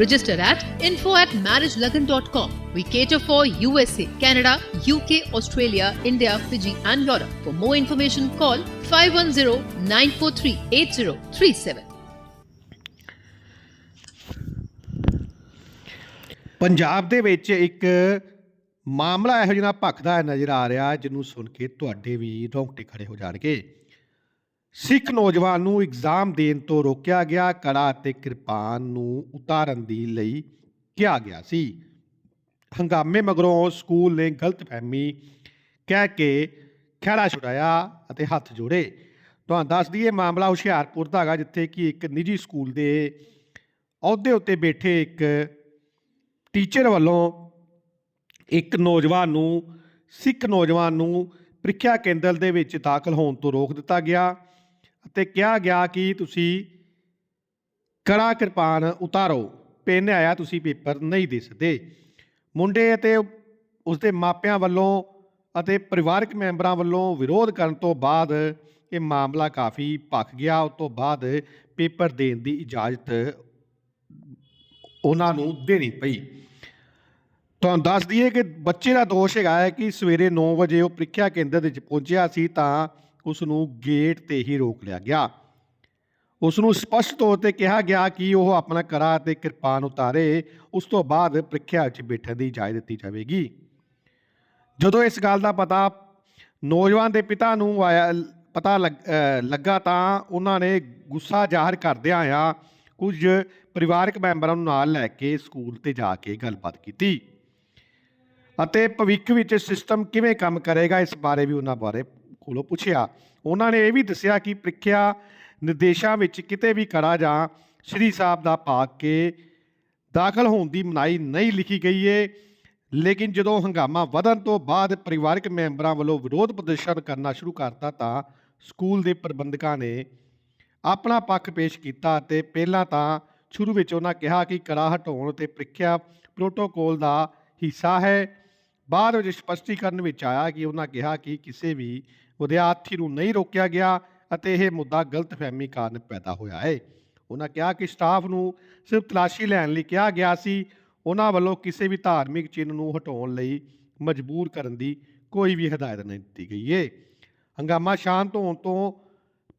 Register at info at marriagelagan.com. We cater for USA, Canada, UK, Australia, India, Fiji, and Europe. For more information, call 510 943 8037. Punjab ਦੇ ਵਿੱਚ ਇੱਕ ਮਾਮਲਾ ਇਹੋ ਜਿਹਾ ਭਖਦਾ ਨਜ਼ਰ ਆ ਰਿਹਾ ਜਿਹਨੂੰ ਸੁਣ ਕੇ ਤੁਹਾਡੇ ਵੀ ਰੋਂਗਟੇ ਖੜੇ ਹੋ ਜਾਣਗੇ ਸਿੱਖ ਨੌਜਵਾਨ ਨੂੰ ਇਗਜ਼ਾਮ ਦੇਣ ਤੋਂ ਰੋਕਿਆ ਗਿਆ, ਕੜਾ ਅਤੇ ਕਿਰਪਾਨ ਨੂੰ ਉਤਾਰਨ ਦੀ ਲਈ ਕਿਹਾ ਗਿਆ ਸੀ। ਹੰਗਾਮੇ ਮਗਰੋਂ ਸਕੂਲ ਨੇ ਗਲਤਫਹਿਮੀ ਕਹਿ ਕੇ ਖਹਿੜਾ ਛੁਡਾਇਆ ਅਤੇ ਹੱਥ ਜੋੜੇ। ਤੁਹਾਨੂੰ ਦੱਸ ਦਈਏ, ਮਾਮਲਾ ਹੁਸ਼ਿਆਰਪੁਰ ਦਾ ਹੈਗਾ, ਜਿੱਥੇ ਕਿ ਇੱਕ ਨਿੱਜੀ ਸਕੂਲ ਦੇ ਅਹੁਦੇ ਉੱਤੇ ਬੈਠੇ ਇੱਕ ਟੀਚਰ ਵੱਲੋਂ ਇੱਕ ਨੌਜਵਾਨ ਨੂੰ, ਸਿੱਖ ਨੌਜਵਾਨ ਨੂੰ ਪ੍ਰੀਖਿਆ ਕੇਂਦਰ ਦੇ ਵਿੱਚ ਦਾਖਲ ਹੋਣ ਤੋਂ ਰੋਕ ਦਿੱਤਾ ਗਿਆ। ਅਤੇ ਕਿਹਾ ਗਿਆ ਕਿ ਤੁਸੀਂ ਕੜਾ ਕਿਰਪਾਨ ਉਤਾਰੋ। ਪਿੰਨ ਆਇਆ, ਤੁਸੀਂ ਪੇਪਰ ਨਹੀਂ ਦੇ ਸਕਦੇ ਮੁੰਡੇ ਅਤੇ ਉਸਦੇ ਮਾਪਿਆਂ ਵੱਲੋਂ ਅਤੇ ਪਰਿਵਾਰਕ ਮੈਂਬਰਾਂ ਵੱਲੋਂ ਵਿਰੋਧ ਕਰਨ ਤੋਂ ਬਾਅਦ ਇਹ ਮਾਮਲਾ ਕਾਫੀ ਭਖ ਗਿਆ। ਉਸ ਤੋਂ ਬਾਅਦ ਪੇਪਰ ਦੇਣ ਦੀ ਇਜਾਜ਼ਤ ਉਹਨਾਂ ਨੂੰ ਦੇਣੀ ਪਈ। ਤੁਹਾਨੂੰ ਦੱਸ ਦਈਏ ਕਿ ਬੱਚੇ ਦਾ ਦੋਸ਼ ਹੈਗਾ ਹੈ ਕਿ ਸਵੇਰੇ 9 ਵਜੇ ਉਹ ਪ੍ਰੀਖਿਆ ਕੇਂਦਰ ਵਿੱਚ ਪਹੁੰਚਿਆ ਸੀ ਤਾਂ ਉਸ ਨੂੰ ਗੇਟ ਤੇ ਹੀ ਰੋਕ ਲਿਆ ਗਿਆ। ਉਸ ਨੂੰ ਸਪਸ਼ਟ ਤੌਰ ਤੇ ਕਿਹਾ ਗਿਆ ਕਿ ਉਹ ਆਪਣਾ ਕਰਾ ਅਤੇ ਕਿਰਪਾਨ ਉਤਾਰੇ, ਉਸ ਤੋਂ ਬਾਅਦ ਪ੍ਰੀਖਿਆ ਵਿੱਚ ਬੈਠਣ ਦੀ ਇਜਾਜ਼ਤ ਦਿੱਤੀ ਜਾਵੇਗੀ। ਜਦੋਂ ਇਸ ਗੱਲ ਦਾ ਪਤਾ ਨੌਜਵਾਨ ਦੇ ਪਿਤਾ ਨੂੰ ਆਇਆ, ਪਤਾ ਲੱਗ- ਲੱਗਾ ਤਾਂ ਉਹਨਾਂ ਨੇ ਗੁੱਸਾ ਜ਼ਾਹਰ ਕਰਦਿਆਂ ਆ ਕੁਝ ਪਰਿਵਾਰਕ ਮੈਂਬਰਾਂ ਨੂੰ ਨਾਲ ਲੈ ਕੇ ਸਕੂਲ ਤੇ ਜਾ ਕੇ ਗੱਲਬਾਤ ਕੀਤੀ। ਅਤੇ ਭਵਿੱਖ ਵਿੱਚ ਸਿਸਟਮ ਕਿਵੇਂ ਕੰਮ ਕਰੇਗਾ ਇਸ ਬਾਰੇ ਵੀ ਉਹਨਾਂ ਬਾਰੇ ਕੋਲੋਂ ਪੁੱਛਿਆ। ਉਹਨਾਂ ਨੇ ਇਹ ਵੀ ਦੱਸਿਆ ਕਿ ਪ੍ਰੀਖਿਆ ਨਿਰਦੇਸ਼ਾਂ ਵਿੱਚ ਕਿਤੇ ਵੀ ਕੜਾ ਜਾਂ ਸ਼੍ਰੀ ਸਾਹਿਬ ਦਾ ਪਾ ਕੇ ਦਾਖਲ ਹੋਣ ਦੀ ਮਨਾਹੀ ਨਹੀਂ ਲਿਖੀ ਗਈ ਏ। ਲੇਕਿਨ ਜਦੋਂ ਹੰਗਾਮਾ ਵਧਣ ਤੋਂ ਬਾਅਦ ਪਰਿਵਾਰਕ ਮੈਂਬਰਾਂ ਵੱਲੋਂ ਵਿਰੋਧ ਪ੍ਰਦਰਸ਼ਨ ਕਰਨਾ ਸ਼ੁਰੂ ਕਰਤਾ ਤਾਂ ਸਕੂਲ ਦੇ ਪ੍ਰਬੰਧਕਾਂ ਨੇ ਆਪਣਾ ਪੱਖ ਪੇਸ਼ ਕੀਤਾ ਅਤੇ ਪਹਿਲਾਂ ਤਾਂ ਸ਼ੁਰੂ ਵਿੱਚ ਉਹਨਾਂ ਕਿਹਾ ਕਿ ਕੜਾ ਹਟਾਉਣ ਤੇ ਪ੍ਰੀਖਿਆ ਪ੍ਰੋਟੋਕੋਲ ਦਾ ਹਿੱਸਾ ਹੈ। ਬਾਅਦ ਵਿੱਚ ਸਪਸ਼ਟੀਕਰਨ ਵਿੱਚ ਆਇਆ ਕਿ ਉਹਨਾਂ ਕਿਹਾ ਕਿ ਕਿਸੇ ਵੀ ਵਿਦਿਆਰਥੀ ਨੂੰ ਨਹੀਂ ਰੋਕਿਆ ਗਿਆ ਅਤੇ ਇਹ ਮੁੱਦਾ ਗਲਤਫਹਿਮੀ ਕਾਰਨ ਪੈਦਾ ਹੋਇਆ ਹੈ। ਉਹਨਾਂ ਕਿਹਾ ਕਿ ਸਟਾਫ ਨੂੰ ਸਿਰਫ ਤਲਾਸ਼ੀ ਲੈਣ ਲਈ ਕਿਹਾ ਗਿਆ ਸੀ। ਉਹਨਾਂ ਵੱਲੋਂ ਕਿਸੇ ਵੀ ਧਾਰਮਿਕ ਚਿੰਨ੍ਹ ਨੂੰ ਹਟਾਉਣ ਲਈ ਮਜਬੂਰ ਕਰਨ ਦੀ ਕੋਈ ਵੀ ਹਦਾਇਤ ਨਹੀਂ ਦਿੱਤੀ ਗਈ ਹੈ। ਹੰਗਾਮਾ ਸ਼ਾਂਤ ਹੋਣ ਤੋਂ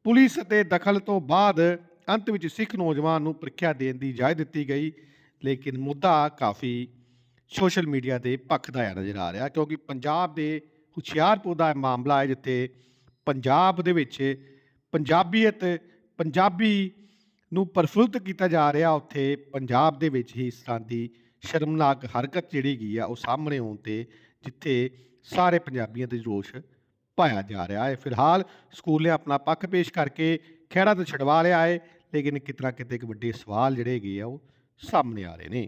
ਪੁਲਿਸ ਅਤੇ ਦਖਲ ਤੋਂ ਬਾਅਦ ਅੰਤ ਵਿੱਚ ਸਿੱਖ ਨੌਜਵਾਨ ਨੂੰ ਪ੍ਰੀਖਿਆ ਦੇਣ ਦੀ ਇਜਾਜ਼ਤ ਦਿੱਤੀ ਗਈ, ਲੇਕਿਨ ਮੁੱਦਾ ਕਾਫੀ ਸੋਸ਼ਲ ਮੀਡੀਆ ਤੇ ਭਖਦਾ ਆ ਨਜ਼ਰ ਆ ਰਿਹਾ, ਕਿਉਂਕਿ ਪੰਜਾਬ ਦੇ ਹੁਸ਼ਿਆਰਪੁਰ ਦਾ ਮਾਮਲਾ ਹੈ ਜਿੱਥੇ ਪੰਜਾਬ ਦੇ ਵਿੱਚ ਪੰਜਾਬੀਅਤ, ਪੰਜਾਬੀ ਨੂੰ ਪ੍ਰਫੁੱਲਤ ਕੀਤਾ ਜਾ ਰਿਹਾ, ਉੱਥੇ ਪੰਜਾਬ ਦੇ ਵਿੱਚ ਹੀ ਇਸ ਤਰ੍ਹਾਂ ਦੀ ਸ਼ਰਮਨਾਕ ਹਰਕਤ ਜਿਹੜੀ ਗਈ ਆ, ਉਹ ਸਾਹਮਣੇ ਆਉਣ ਤੇ ਜਿੱਥੇ ਸਾਰੇ ਪੰਜਾਬੀਆਂ ਤੇ ਰੋਸ਼ ਪਾਇਆ ਜਾ ਰਿਹਾ ਹੈ। ਫਿਲਹਾਲ ਸਕੂਲ ਨੇ ਆਪਣਾ ਪੱਖ ਪੇਸ਼ ਕਰਕੇ ਖਹਿੜਾ ਤੋਂ ਛਡਵਾ ਲਿਆ ਹੈ, ਲੇਕਿਨ ਕਿਤਨਾ ਕਿਤੇ ਇੱਕ ਵੱਡੇ ਸਵਾਲ ਜਿਹੜੇ ਹੈਗੇ ਆ, ਉਹ ਸਾਹਮਣੇ ਆ ਰਹੇ ਨੇ।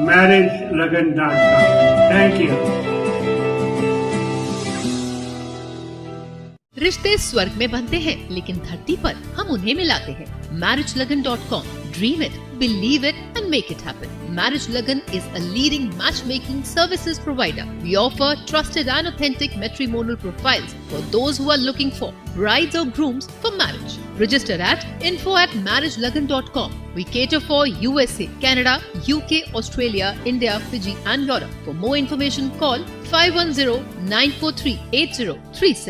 marriagelagan.com. Thank you. रिश्ते स्वर्ग में बनते हैं लेकिन धरती पर हम उन्हें मिलाते हैं marriage Lagan dot com dream it believe it and make it happen marriage Lagan is a leading match making services provider we offer trusted and authentic matrimonial profiles for those who are looking for brides or grooms for marriage. Register at info at marriagelagan.com. We cater for USA, Canada, UK, Australia, India, Fiji, and Europe. For more information, call 510 943 8037.